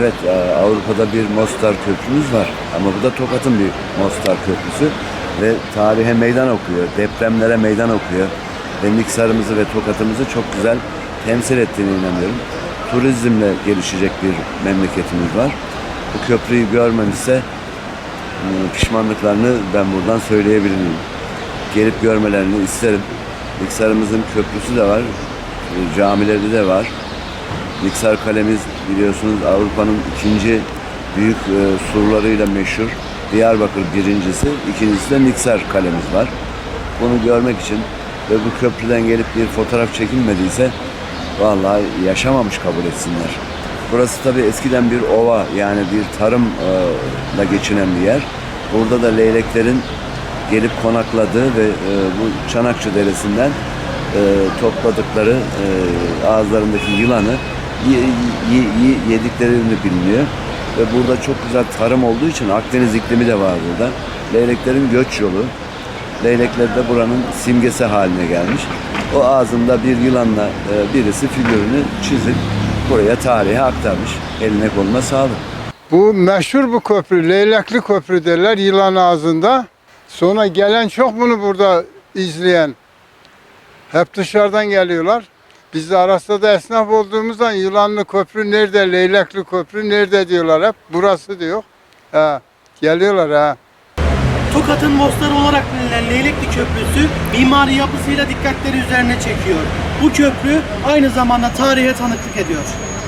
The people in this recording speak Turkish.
Evet e, Avrupa'da bir Mostar köprümüz var ama bu da Tokat'ın bir Mostar köprüsü ve tarihe meydan okuyor, depremlere meydan okuyor ve Niksar'ımızı ve Tokat'ımızı çok güzel temsil ettiğine inanıyorum. Turizmle gelişecek bir memleketimiz var. Bu köprüyü görmemişse e, pişmanlıklarını ben buradan söyleyebilirim. Gelip görmelerini isterim. Niksar'ımızın köprüsü de var, e, camileri de var. Niksar Kalemiz biliyorsunuz Avrupa'nın ikinci büyük e, surlarıyla meşhur. Diyarbakır birincisi, ikincisi de Niksar Kalemiz var. Bunu görmek için ve bu köprüden gelip bir fotoğraf çekilmediyse vallahi yaşamamış kabul etsinler. Burası tabii eskiden bir ova yani bir tarımla geçinen bir yer. Burada da leyleklerin gelip konakladığı ve e, bu Çanakçı Deresi'nden e, topladıkları e, ağızlarındaki yılanı yediklerini biliniyor. Ve burada çok güzel tarım olduğu için Akdeniz iklimi de var burada. Leyleklerin göç yolu. Leylekler de buranın simgesi haline gelmiş. O ağzında bir yılanla e, birisi figürünü çizip buraya tarihe aktarmış. Eline koluna sağlık. Bu meşhur bu köprü, Leylekli Köprü derler yılan ağzında. Sonra gelen çok bunu burada izleyen. Hep dışarıdan geliyorlar. Biz de Aras'ta esnaf olduğumuzdan yılanlı köprü nerede, leylekli köprü nerede diyorlar hep. Burası diyor. Ha, geliyorlar ha. Tokat'ın Mostar olarak bilinen Leylekli Köprüsü mimari yapısıyla dikkatleri üzerine çekiyor. Bu köprü aynı zamanda tarihe tanıklık ediyor.